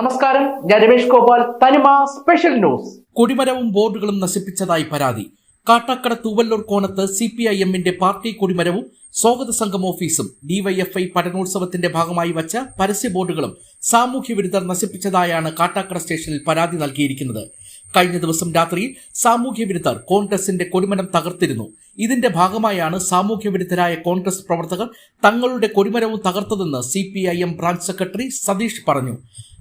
നമസ്കാരം ഞാൻ രമേഷ് ഗോപാൽ തനിമ സ്പെഷ്യൽ ന്യൂസ്. കൊടിമരവും ബോർഡുകളും നശിപ്പിച്ചതായി പരാതി. കാട്ടാക്കട തൂവല്ലൂർ കോണത്ത് സി പി ഐ എമ്മിന്റെ പാർട്ടി കൊടിമരവും സ്വാഗത സംഘം ഓഫീസും ഡിവൈഎഫ്ഐ പഠനോത്സവത്തിന്റെ ഭാഗമായി വച്ച പരസ്യ ബോർഡുകളും സാമൂഹ്യ വിരുദ്ധർ നശിപ്പിച്ചതായാണ് കാട്ടാക്കട സ്റ്റേഷനിൽ പരാതി നൽകിയിരിക്കുന്നത്. കഴിഞ്ഞ ദിവസം രാത്രിയിൽ സാമൂഹ്യ വിരുദ്ധർ കോൺഗ്രസിന്റെ കൊടിമരം തകർത്തിരുന്നു. ഇതിന്റെ ഭാഗമായാണ് സാമൂഹ്യ വിരുദ്ധരായ കോൺഗ്രസ് പ്രവർത്തകർ തങ്ങളുടെ കൊടിമരവും തകർത്തതെന്ന് സി ബ്രാഞ്ച് സെക്രട്ടറി സതീഷ് പറഞ്ഞു.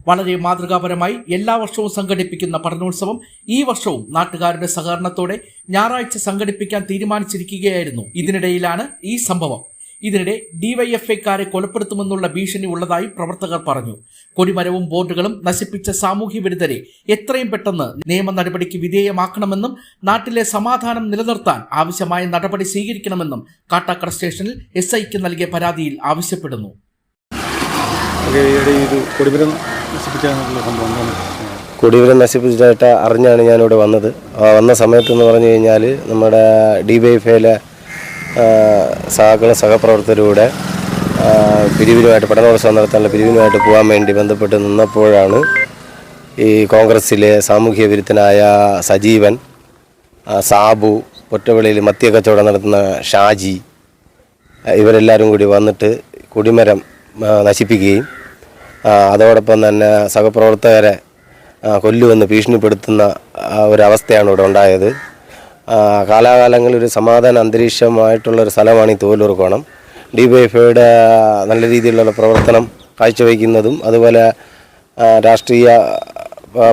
വളരെ മാതൃകാപരമായി എല്ലാ വർഷവും സംഘടിപ്പിക്കുന്ന പഠനോത്സവം ഈ വർഷവും നാട്ടുകാരുടെ സഹകരണത്തോടെ ഞായറാഴ്ച സംഘടിപ്പിക്കാൻ തീരുമാനിച്ചിരിക്കുകയായിരുന്നു. ഇതിനിടയിലാണ് ഈ സംഭവം. ഇതിനിടെ ഡിവൈഎഫ്ഐക്കാരെ കൊലപ്പെടുത്തുമെന്നുള്ള ഭീഷണി ഉള്ളതായി പ്രവർത്തകർ പറഞ്ഞു. കൊടിമരവും ബോർഡുകളും നശിപ്പിച്ച സാമൂഹ്യ വിരുദ്ധരെ എത്രയും പെട്ടെന്ന് നിയമ നടപടിക്ക് വിധേയമാക്കണമെന്നും നാട്ടിലെ സമാധാനം നിലനിർത്താൻ ആവശ്യമായ നടപടി സ്വീകരിക്കണമെന്നും കാട്ടാക്കട സ്റ്റേഷനിൽ എസ് ഐക്ക് നൽകിയ പരാതിയിൽ ആവശ്യപ്പെടുന്നു. കൊടിമരം നശിപ്പിച്ചിട്ടായിട്ട് അറിഞ്ഞാണ് ഞാനിവിടെ വന്നത്. വന്ന സമയത്ത് എന്ന് പറഞ്ഞു കഴിഞ്ഞാൽ നമ്മുടെ ഡി വൈ എഫിലെ സഹകള സഹപ്രവർത്തകരുടെ പിരിവിനുമായിട്ട് പഠനോത്സവം നടത്താനുള്ള പിരിവിനുമായിട്ട് പോകാൻ വേണ്ടി ബന്ധപ്പെട്ട് നിന്നപ്പോഴാണ് ഈ കോൺഗ്രസ്സിലെ സാമൂഹ്യ വിരുദ്ധനായ സജീവൻ സാബു ഒറ്റവെളിയിൽ മത്തിയക്കച്ചവടം നടത്തുന്ന ഷാജി ഇവരെല്ലാവരും കൂടി വന്നിട്ട് കൊടിമരം നശിപ്പിക്കുകയും അതോടൊപ്പം തന്നെ സഹപ്രവർത്തകരെ കൊല്ലുവെന്ന് ഭീഷണിപ്പെടുത്തുന്ന ഒരവസ്ഥയാണ് ഇവിടെ ഉണ്ടായത്. കാലാകാലങ്ങളിൽ ഒരു സമാധാന അന്തരീക്ഷമായിട്ടുള്ള ഒരു സ്ഥലമാണ് ഈ തോലൂർക്കോണം കോണം ഡി വൈ എഫ്ഐയുടെ നല്ല രീതിയിലുള്ള പ്രവർത്തനം കാഴ്ചവെക്കുന്നതും അതുപോലെ രാഷ്ട്രീയ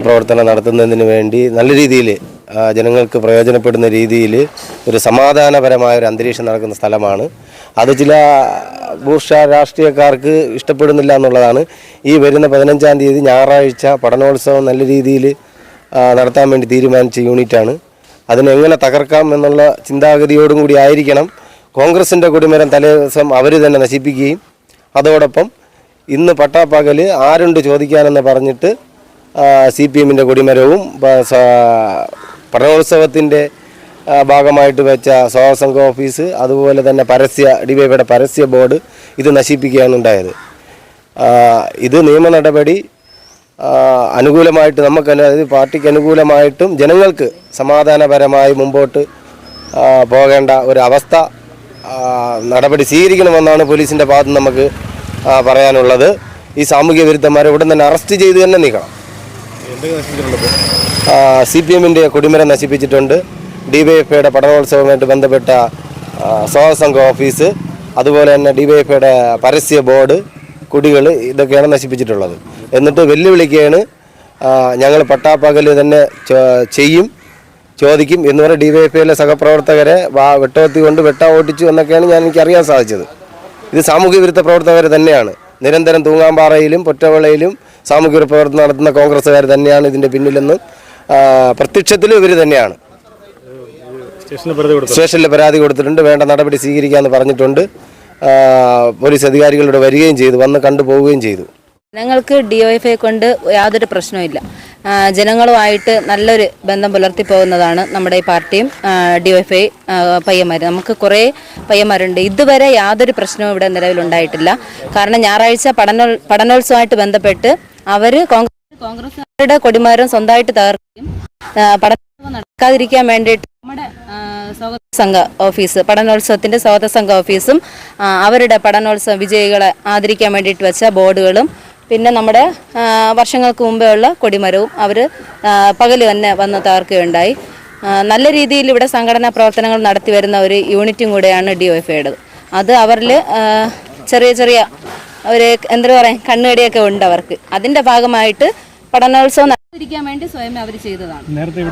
പ്രവർത്തനം നടത്തുന്നതിന് വേണ്ടി നല്ല രീതിയിൽ ജനങ്ങൾക്ക് പ്രയോജനപ്പെടുന്ന രീതിയിൽ ഒരു സമാധാനപരമായ ഒരു അന്തരീക്ഷം നടക്കുന്ന സ്ഥലമാണ്. അത് ചില ഭൂഷ രാഷ്ട്രീയക്കാർക്ക് ഇഷ്ടപ്പെടുന്നില്ല എന്നുള്ളതാണ്. ഈ വരുന്ന പതിനഞ്ചാം തീയതി ഞായറാഴ്ച പഠനോത്സവം നല്ല രീതിയിൽ നടത്താൻ വേണ്ടി തീരുമാനിച്ച യൂണിറ്റാണ്. അതിനെങ്ങനെ തകർക്കാം എന്നുള്ള ചിന്താഗതിയോടും കൂടി ആയിരിക്കണം. കോൺഗ്രസിന്റെ കൊടിമരം തലേ ദിവസം അവർ തന്നെ നശിപ്പിക്കുകയും അതോടൊപ്പം ഇന്ന് പട്ടാപ്പകൽ ആരുണ്ട് ചോദിക്കാനെന്ന് പറഞ്ഞിട്ട് സി പി എമ്മിന്റെ കൊടിമരവും പഠനോത്സവത്തിന്റെ ഭാഗമായിട്ട് വെച്ച സ്വാസംഘ ഓഫീസ് അതുപോലെ തന്നെ പരസ്യ ഡിവൈഫയുടെ പരസ്യ ബോർഡ് ഇത് നശിപ്പിക്കുകയാണ് ഉണ്ടായത്. ഇത് നിയമ നടപടി അനുകൂലമായിട്ട് നമുക്ക് അതായത് പാർട്ടിക്ക് അനുകൂലമായിട്ടും ജനങ്ങൾക്ക് സമാധാനപരമായി മുമ്പോട്ട് പോകേണ്ട ഒരു അവസ്ഥ നടപടി സ്വീകരിക്കണമെന്നാണ് പോലീസിന്റെ ഭാഗത്ത് നമുക്ക് പറയാനുള്ളത്. ഈ സാമൂഹ്യ വിരുദ്ധന്മാരെ ഉടൻ തന്നെ അറസ്റ്റ് ചെയ്ത് തന്നെ നീക്കണം. സി പി എമ്മിന്റെ കൊടിമരം നശിപ്പിച്ചിട്ടുണ്ട്. ഡി വൈ എഫ് ഐയുടെ പഠനോത്സവവുമായിട്ട് ബന്ധപ്പെട്ട ആ, ഓഫീസ് അതുപോലെ തന്നെ ഡി വൈ എഫ് ഐയുടെ പരസ്യ ബോർഡ് കുടികൾ ഇതൊക്കെയാണ് നശിപ്പിച്ചിട്ടുള്ളത്. എന്നിട്ട് വെല്ലുവിളിക്കുകയാണ് ഞങ്ങൾ പട്ടാപ്പകൽ തന്നെ ചെയ്യും ചോദിക്കും എന്ന് പറഞ്ഞ ഡി വൈ എഫ് ഐയിലെ സഹപ്രവർത്തകരെ വാ വെട്ടോത്തി കൊണ്ട് വെട്ട ഓടിച്ചു എന്നൊക്കെയാണ് ഞാൻ എനിക്ക് അറിയാൻ സാധിച്ചത്. ഇത് സാമൂഹ്യ വിരുദ്ധ പ്രവർത്തകർ തന്നെയാണ്. നിരന്തരം തൂങ്ങാമ്പാറയിലും പൊറ്റവിളയിലും സാമൂഹ്യ പ്രവർത്തനം നടത്തുന്ന കോൺഗ്രസ്സുകാർ തന്നെയാണ് ഇതിന്റെ പിന്നിലെന്നും പ്രത്യക്ഷത്തിലും ഇവർ തന്നെയാണ്. സ്റ്റേഷനിൽ പരാതി കൊടുത്തിട്ടുണ്ട്. വേണ്ട നടപടി സ്വീകരിക്കാമെന്ന് പറഞ്ഞിട്ടുണ്ട്. പോലീസ് അധികാരികളുടെ വരികയും ചെയ്തു. വന്ന് കണ്ടുപോവുകയും ചെയ്തു. ജനങ്ങൾക്ക് ഡി ഒ എഫ് ഐ കൊണ്ട് യാതൊരു പ്രശ്നവുമില്ല ജനങ്ങളുമായിട്ട് നല്ലൊരു ബന്ധം പുലർത്തി പോകുന്നതാണ് നമ്മുടെ ഈ പാർട്ടിയും ഡി ഒ എഫ് ഐ പയ്യന്മാർ നമുക്ക് കുറേ പയ്യന്മാരുണ്ട്. ഇതുവരെ യാതൊരു പ്രശ്നവും ഇവിടെ നിലവിലുണ്ടായിട്ടില്ല കാരണം ഞായറാഴ്ച പഠനോ പഠനോത്സവമായിട്ട് ബന്ധപ്പെട്ട് അവർ കോൺഗ്രസ് കോൺഗ്രസ്സുകാരുടെ കൊടിമാരും സ്വന്തമായിട്ട് തകർക്കുകയും പഠനോത്സവം നടക്കാതിരിക്കാൻ വേണ്ടിയിട്ട് നമ്മുടെ സംഘ ഓഫീസ് പഠനോത്സവത്തിന്റെ സ്വാഗത സംഘ ഓഫീസും അവരുടെ പഠനോത്സവ വിജയികളെ ആദരിക്കാൻ വേണ്ടിയിട്ട് വെച്ച ബോർഡുകളും പിന്നെ നമ്മുടെ വർഷങ്ങൾക്ക് മുമ്പേ ഉള്ള കൊടിമരവും അവർ പകൽ തന്നെ വന്ന് തകർക്കുകയുണ്ടായി. നല്ല രീതിയിൽ ഇവിടെ സംഘടനാ പ്രവർത്തനങ്ങൾ നടത്തി വരുന്ന ഒരു യൂണിറ്റും കൂടെയാണ് ഡി ഒ എഫ് ഐയുടേത് അത് അവരിൽ ചെറിയ ചെറിയ ഒരു എന്താ പറയുക കണ്ണുകടിയൊക്കെ ഉണ്ട് അവർക്ക്. അതിന്റെ ഭാഗമായിട്ട് പഠനോത്സവം നടത്തിയിരിക്കാൻ വേണ്ടി സ്വയം അവർ ചെയ്തതാണ്. നേരത്തെ